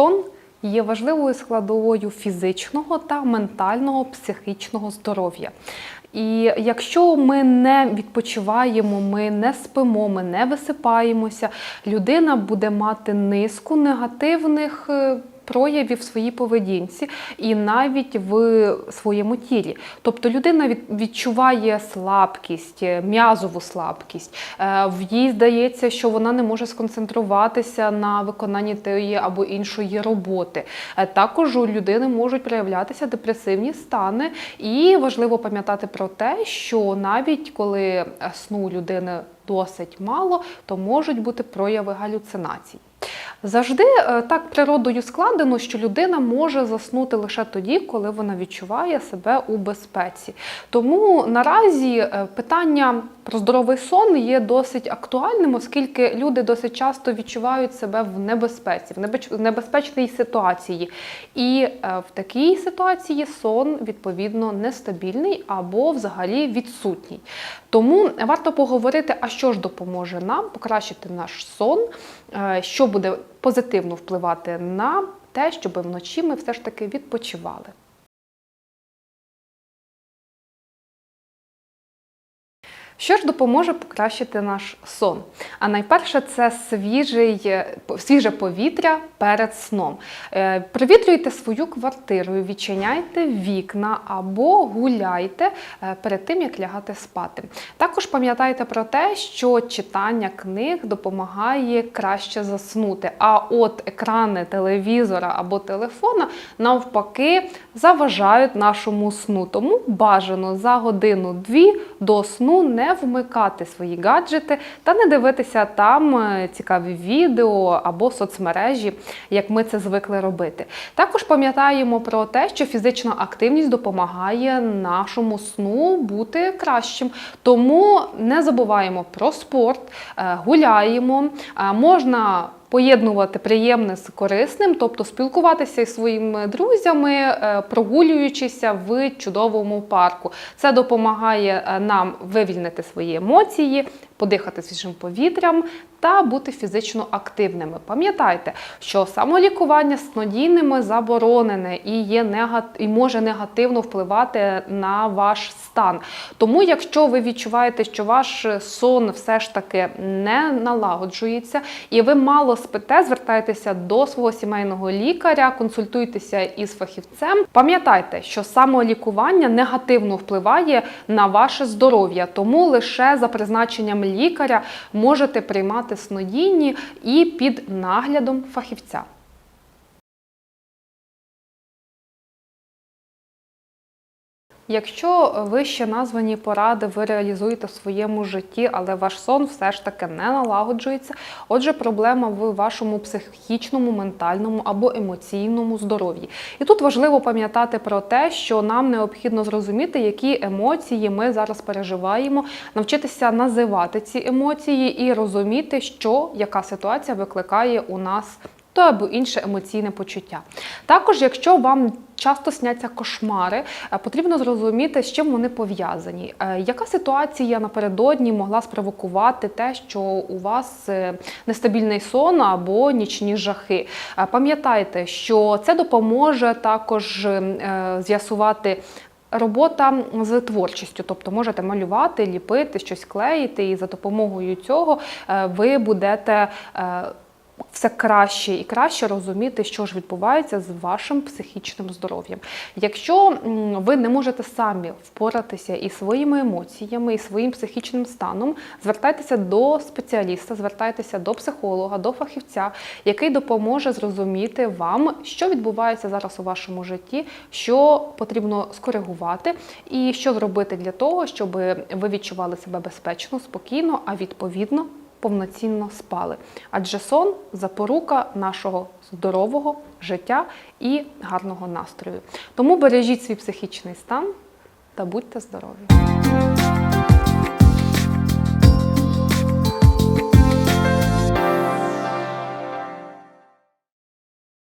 Сон є важливою складовою фізичного та ментального психічного здоров'я. І якщо ми не відпочиваємо, ми не спимо, ми не висипаємося, людина буде мати низку негативних. Проявів в своїй поведінці і навіть в своєму тілі. Тобто людина від- відчуває слабкість, е, м'язову слабкість. Е, їй здається, що вона не може сконцентруватися на виконанні тієї або іншої роботи. Е, Також у людини можуть проявлятися депресивні стани, і важливо пам'ятати про те, що навіть коли сну людини досить мало, то можуть бути прояви галюцинацій. Завжди е, так природою складено, що людина може заснути лише тоді, коли вона відчуває себе у безпеці. Тому наразі е, питання про здоровий сон є досить актуальним, оскільки люди досить часто відчувають себе в небезпеці, в небезпечній ситуації. І е, в такій ситуації сон відповідно нестабільний або взагалі відсутній. Тому варто поговорити, а що ж допоможе нам покращити наш сон, що буде позитивно впливати на те, щоб вночі ми все ж таки відпочивали. Що ж допоможе покращити наш сон? А найперше це свіжий, е, свіже повітря перед сном. Е, Провітрюйте свою квартиру, відчиняйте вікна або гуляйте е, перед тим, як лягати спати. Також пам'ятайте про те, що читання книг допомагає краще заснути. А от екрани телевізора або телефона навпаки заважають нашому сну. Тому бажано за годину-дві до сну не вмикати свої гаджети та не дивитися там е, цікаві відео або соцмережі, як ми це звикли робити. Також пам'ятаємо про те, що фізична активність допомагає нашому сну бути кращим. Тому не забуваємо про спорт, е, гуляємо, е, можна. Поєднувати приємне з корисним, тобто спілкуватися із своїми друзями, е, прогулюючися в чудовому парку. Це допомагає е, нам вивільнити свої емоції, подихати свіжим повітрям та бути фізично активними. Пам'ятайте, що самолікування снодійними заборонене і є негат... і може негативно впливати на ваш стан. Тому, якщо ви відчуваєте, що ваш сон все ж таки не налагоджується, і ви мало спите, звертайтеся до свого сімейного лікаря, консультуйтеся із фахівцем. Пам'ятайте, що самолікування негативно впливає на ваше здоров'я, тому лише за призначенням лікаря можете приймати снодійні і під наглядом фахівця. Якщо вище названі поради ви реалізуєте в своєму житті, але ваш сон все ж таки не налагоджується, отже, проблема в вашому психічному, ментальному або емоційному здоров'ї. І тут важливо пам'ятати про те, що нам необхідно зрозуміти, які емоції ми зараз переживаємо, навчитися називати ці емоції і розуміти, що яка ситуація викликає у нас то або інше емоційне почуття. Також, якщо вам часто сняться кошмари, е, потрібно зрозуміти, з чим вони пов'язані. Е, Яка ситуація напередодні могла спровокувати те, що у вас е, нестабільний сон або нічні жахи? Пам'ятайте, що це допоможе також е, з'ясувати. Робота з творчістю, тобто можете малювати, ліпити, щось клеїти, і за допомогою цього ви будете все краще і краще розуміти, що ж відбувається з вашим психічним здоров'ям. Якщо ви не можете самі впоратися із своїми емоціями, і своїм психічним станом, звертайтеся до спеціаліста, звертайтеся до психолога, до фахівця, який допоможе зрозуміти вам, що відбувається зараз у вашому житті, що потрібно скоригувати, і що зробити для того, щоб ви відчували себе безпечно, спокійно, а відповідно повноцінно спали. Адже сон запорука нашого здорового життя і гарного настрою. Тому бережіть свій психічний стан та будьте здорові!